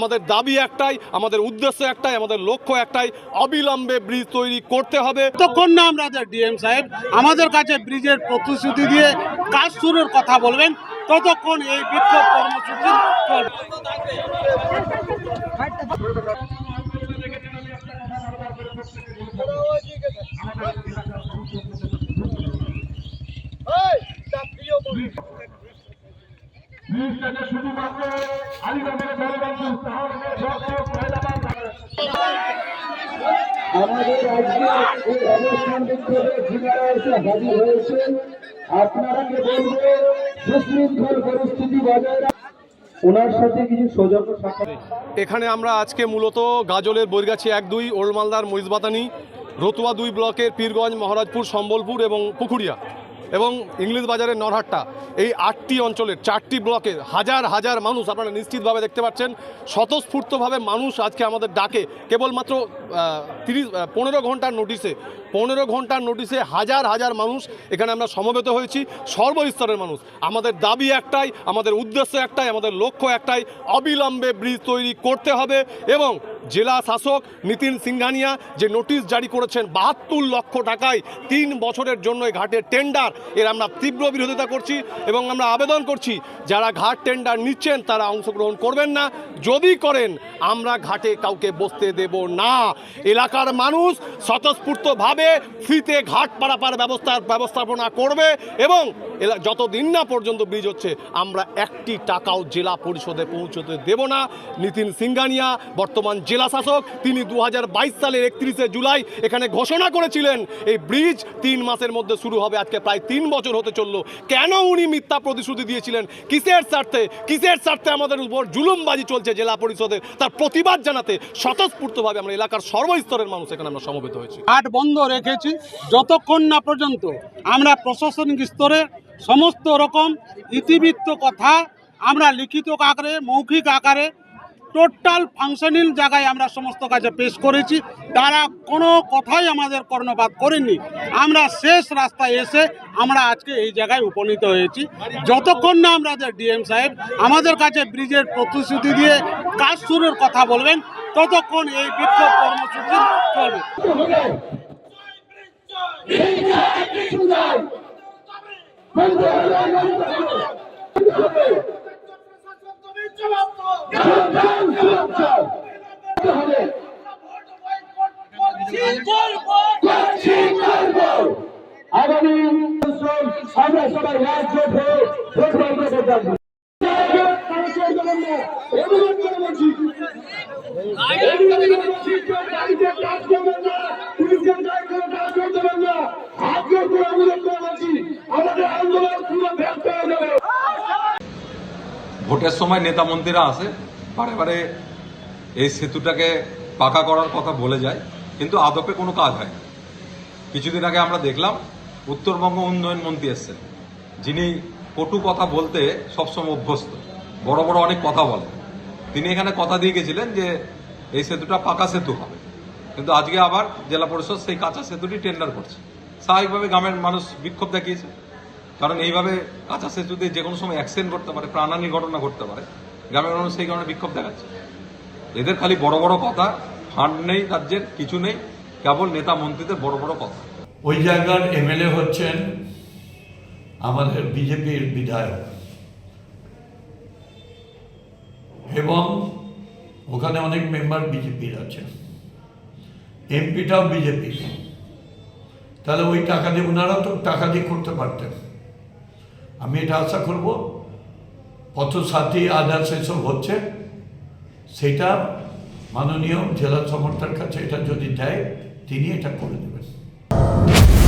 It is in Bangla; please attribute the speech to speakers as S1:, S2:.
S1: আমাদের দাবি একটাই, আমাদের উদ্দেশ্য একটাই, আমাদের লক্ষ্য একটাই, অবিলম্বে ব্রিজ তৈরি করতে হবে।
S2: তখন না আমরা ডিএম সাহেব, আমাদের কাছে ব্রিজের প্রতিশ্রুতি দিয়ে কাজ শুরুর কথা বলবেন, ততক্ষণ এই বিক্ষোভ কর্মসূচি চলবে
S3: শুধুমাত্র আলিগঞ্জের জলবন্ধু
S4: আমাদের আজকে এই অবস্থান বিক্ষোভে যিনারা এসে হাজির হয়েছেন। আপনারাকে বলব সুশৃঙ্খল পরিস্থিতি বজায় ওনার সাথে কিছু সৌজন্য
S1: এখানে আমরা আজকে মূলত গাজলের বৈরগাছি এক দুই ওল্ড মালদার মহিষবাতানি রতুয়া দুই ব্লকের পীরগঞ্জ মহারাজপুর সম্বলপুর এবং পুকুরিয়া এবং ইংলিশ বাজারের নরহাট্টা, এই আটটি অঞ্চলের চারটি ব্লকের হাজার হাজার মানুষ আপনারা নিশ্চিতভাবে দেখতে পাচ্ছেন। স্বতঃস্ফূর্তভাবে মানুষ আজকে আমাদের ডাকে। কেবলমাত্র তিরিশ পনেরো ঘণ্টার নোটিশে, পনেরো ঘণ্টার নোটিশে হাজার হাজার মানুষ এখানে আমরা সমবেত হয়েছি। সর্বস্তরের মানুষ। আমাদের দাবি একটাই, আমাদের উদ্দেশ্য একটাই, আমাদের লক্ষ্য একটাই, অবিলম্বে ব্রিজ তৈরি করতে হবে এবং জেলা শাসক নিতিন সিংঘানিয়া যে নোটিশ জারি করেছেন বাহাত্তর লক্ষ টাকায় তিন বছরের জন্য এই ঘাটের টেন্ডার, এর আমরা তীব্র বিরোধিতা করছি এবং আমরা আবেদন করছি, যারা ঘাট টেন্ডার নিচ্ছেন তারা অংশগ্রহণ করবেন না। যদি করেন, আমরা ঘাটে কাউকে বসতে দেব না। এলাকার মানুষ স্বতঃস্ফূর্তভাবে ফ্রিতে ঘাট পারাপার ব্যবস্থার ব্যবস্থাপনা করবে এবং যতদিন না পর্যন্ত ব্রিজ হচ্ছে, আমরা একটি টাকাও জেলা পরিষদে পৌঁছতে দেব না। নিতিন সিংঘানিয়া, বর্তমান জেলা শাসক তিনি দু হাজার বাইশ সালের একত্রিশে জুলাই এখানে ঘোষণা করেছিলেন, এই ব্রিজ তিন মাসের মধ্যে শুরু হবে, আজকে প্রায় তিন বছর হতে চলল। কেন উনি মিথ্যা প্রতিশ্রুতি দিয়েছিলেন? কিসের স্বার্থে? কিসের স্বার্থে আমাদের উপর জুলুমবাজি চলছে জেলা পরিষদের? তার প্রতিবাদ জানাতে স্বতঃস্ফূর্তভাবে আমরা এলাকার সর্বস্তরের মানুষ এখানে আমরা সমবেত হয়েছি।
S2: হাট বন্ধ রেখেছি, যতক্ষণ না পর্যন্ত আমরা প্রশাসনিক স্তরে সমস্ত রকম ইতিবৃত্ত কথা আমরা লিখিত আকারে, মৌখিক আকারে টোটাল ফাংশনিং জায়গায় আমরা সমস্ত কাজে পেশ করেছি তারা কোনো কথাই আমাদের কর্ণপাত করেননি আমরা শেষ রাস্তায় এসে আমরা আজকে এই জায়গায় উপনীত হয়েছি যতক্ষণ না আমাদের ডিএম সাহেব আমাদের কাছে ব্রিজের প্রতিশ্রুতি দিয়ে কাজ শুরুর কথা বলবেন ততক্ষণ এই বিক্ষোভ কর্মসূচি চলবে
S4: আমরা সবাই রাজ্য হয়ে প্রতিবাদ করতে মানুষের জন্য অনুরোধ করে বলছি অনুরোধ করে বলছি, কেউ গাড়িতে কাজ করবেন না, পুলিশের গাড়িতে কাজ করবেন না। হাত জোর করে অনুরোধ করে আন্দোলন পুরো ব্যর্থ হয়ে যাবে
S5: ভোটের সময় নেতা মন্ত্রীরা আসে, বারে বারে এই সেতুটাকে পাকা করার কথা বলে যায়, কিন্তু আদপে কোনো কাজ হয় কিছুদিন আগে আমরা দেখলাম উত্তরবঙ্গ উন্নয়ন মন্ত্রী এসছেন। যিনি কটু কথা বলতে সবসময় অভ্যস্ত। বড় বড় অনেক কথা বলেন। তিনি এখানে কথা দিয়ে গেছিলেন যে এই সেতুটা পাকা সেতু হবে। কিন্তু আজকে আবার জেলা পরিষদ সেই কাঁচা সেতুটি টেন্ডার করছে। স্বাভাবিকভাবে গ্রামের মানুষ বিক্ষোভ দেখিয়েছে। কারণ এইভাবে কাঁচা সেতুতে যে কোনো সময় অ্যাক্সিডেন্ট করতে পারে প্রাণহানি ঘটনা ঘটতে পারে, গ্রামের মানুষ সেই কারণে বিক্ষোভ দেখাচ্ছে। এদের খালি বড় বড় কথা ফান্ড নেই রাজ্যের, কিছু নেই, কেবল নেতা মন্ত্রীদের বড় বড় কথা।
S6: ওই জায়গার এমএলএ হচ্ছেন আমাদের বিজেপির বিধায়ক। এবং ওখানে অনেক মেম্বার বিজেপির আছে এমপিটাও বিজেপির। তাহলে ওই টাকা দিয়ে ওনারা তো টাকা দিয়ে করতে পারতেন। আমি এটা আশা করব, পথসাথী আদার্স এসব হচ্ছে, সেটা মাননীয় জেলা সমর্থন কাছে এটা যদি দেয়, তিনি এটা করে দেবেন। you